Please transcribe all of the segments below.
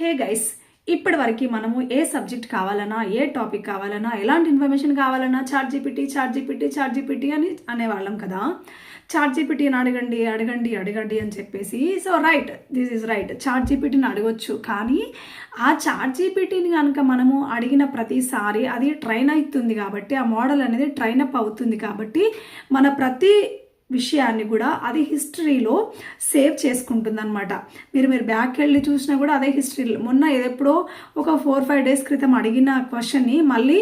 Hey guys ఇప్పటి వరకు మనము ఏ సబ్జెక్ట్ కావాలన్నా ఏ టాపిక్ కావాలన్నా ఎలాంటి ఇన్ఫర్మేషన్ కావాలన్నా Chat GPT Chat GPT Chat GPT అని అనేవాళ్ళం కదా. చార్ట్ జీపీటీని అడగండి అడగండి అడగండి అని చెప్పేసి so right this is right. Chat జీపీటీని అడగొచ్చు కానీ ఆ చాట్ జీపీటీని కనుక మనము అడిగిన ప్రతిసారి అది ట్రైన్ అవుతుంది కాబట్టి ఆ మోడల్ అనేది ట్రైన్ అప్ అవుతుంది కాబట్టి మన ప్రతి విషయాన్ని కూడా అది హిస్టరీలో సేవ్ చేసుకుంటుంది అనమాట మీరు మీరు బ్యాక్ వెళ్ళి చూసినా కూడా అదే హిస్టరీలో మొన్న ఎప్పుడో ఒక ఫోర్ ఫైవ్ డేస్ క్రితం అడిగిన క్వశ్చన్ని మళ్ళీ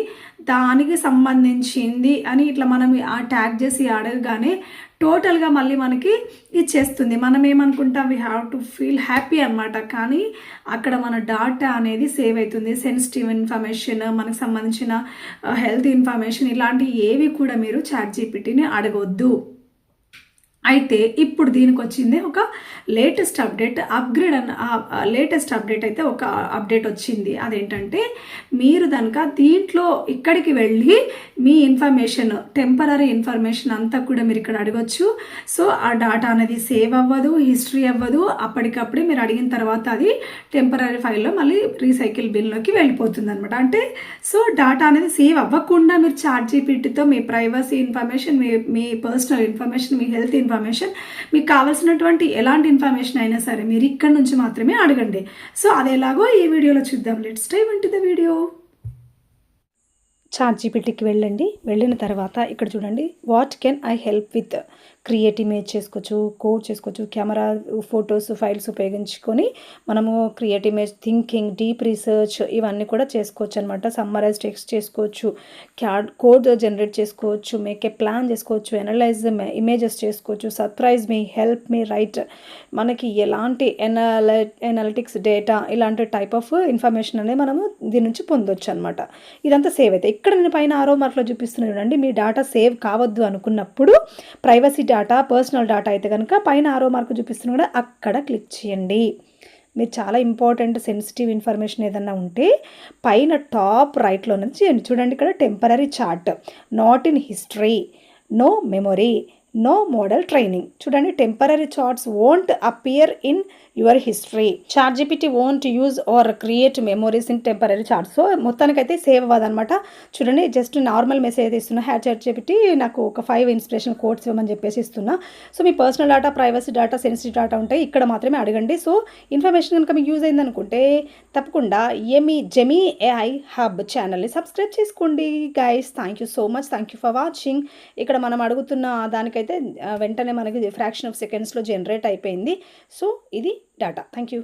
దానికి సంబంధించింది అని ఇట్లా మనం ఆ ట్యాగ్ చేసి అడగగానే టోటల్గా మళ్ళీ మనకి ఇచ్చేస్తుంది. మనం ఏమనుకుంటాం? We have to feel happy అనమాట కానీ అక్కడ మన డాటా అనేది సేవ్ అవుతుంది. సెన్సిటివ్ ఇన్ఫర్మేషన్ మనకు సంబంధించిన uh, హెల్త్ ఇన్ఫర్మేషన్ ఇలాంటి ఏవి కూడా మీరు చాట్ జీపీటీని అడగొద్దు. అయితే ఇప్పుడు దీనికి వచ్చింది ఒక లేటెస్ట్ అప్డేట్ అప్గ్రేడ్ అన్న లేటెస్ట్ అప్డేట్ అయితే ఒక అప్డేట్ వచ్చింది. అదేంటంటే మీరు కనుక దీంట్లో ఇక్కడికి వెళ్ళి మీ ఇన్ఫర్మేషన్ టెంపరీ ఇన్ఫర్మేషన్ అంతా కూడా మీరు ఇక్కడ అడగచ్చు. సో ఆ డాటా అనేది సేవ్ అవ్వదు హిస్టరీ అవ్వదు. అప్పటికప్పుడే మీరు అడిగిన తర్వాత అది టెంపరీ ఫైల్లో మళ్ళీ రీసైకిల్ బిల్లోకి వెళ్ళిపోతుంది అనమాట అంటే సో డాటా అనేది సేవ్ అవ్వకుండా మీరు చార్ట్ జీపీటీతో మీ ప్రైవసీ ఇన్ఫర్మేషన్ మీ మీ పర్సనల్ ఇన్ఫర్మేషన్ మీ హెల్త్ ఇన్ఫర్మేషన్ ఇన్ఫర్మేషన్. మీకు కావాల్సినటువంటి ఎలాంటి ఇన్ఫర్మేషన్ అయినా సరే మీరు ఇక్కడ నుంచి మాత్రమే అడగండి. సో అది ఎలాగో ఈ వీడియోలో చూద్దాం. Let's time into the video Chat జీపీటీకి వెళ్ళండి. వెళ్ళిన తర్వాత ఇక్కడ చూడండి what can I help with create image చేసుకోవచ్చు కోడ్ చేసుకోవచ్చు కెమెరా ఫొటోస్ ఫైల్స్ ఉపయోగించుకొని మనము create image thinking deep research ఇవన్నీ కూడా చేసుకోవచ్చు అనమాట సమ్మరైజ్ టెక్స్ట్ చేసుకోవచ్చు క్యాడ్ కోడ్ జనరేట్ చేసుకోవచ్చు మేక్ ఏ ప్లాన్ చేసుకోవచ్చు ఎనలైజ్ ఇమేజెస్ చేసుకోవచ్చు surprise me help me write మనకి ఎలాంటి ఎనల ఎనాలిటిక్స్ డేటా ఇలాంటి టైప్ ఆఫ్ ఇన్ఫర్మేషన్ అనేది మనము దీని నుంచి పొందొచ్చు అనమాట ఇదంతా సేవ్ అయితే ఇక్కడ నేను పైన ఆరో మార్క్లో చూపిస్తున్నాను చూడండి మీ డేటా సేవ్ కావద్దు అనుకున్నప్పుడు ప్రైవసీ డేటా పర్సనల్ డేటా అయితే కనుక పైన ఆరో మార్క్ చూపిస్తున్నా కూడా అక్కడ క్లిక్ చేయండి. మీరు చాలా ఇంపార్టెంట్ సెన్సిటివ్ ఇన్ఫర్మేషన్ ఏదన్నా ఉంటే పైన టాప్ రైట్లో నుంచి చేయండి. చూడండి ఇక్కడ temporary chat not in history no memory no model training చూడండి temporary chats won't appear in your history Chat GPT won't use or create memories in temporary chats so మొత్తానికైతే save అవ్వదన్నమాట. చూడండి జస్ట్ నార్మల్ మెసేజ్ అయితే ఇస్తున్నా. Hatch chat GPT నాకు ఒక five inspiration codes ఇవ్వమని చెప్పేసి ఇస్తున్నా. సో మీ personal data privacy data sensitive data ఉంటాయి. ఇక్కడ మాత్రమే అడగండి. సో ఇన్ఫర్మేషన్ కనుక మీకు యూజ్ అయిందనుకుంటే తప్పకుండా ఏమి జెమీ ఏఐ హబ్ ఛానల్ని సబ్స్క్రైబ్ చేసుకోండి guys thank you so much thank you for watching ఇక్కడ మనం అడుగుతున్న దానికైతే అయితే వెంటనే మనకి ఫ్రాక్షన్ ఆఫ్ సెకండ్స్లో జనరేట్ అయిపోయింది. సో ఇది డాటా థ్యాంక్ యూ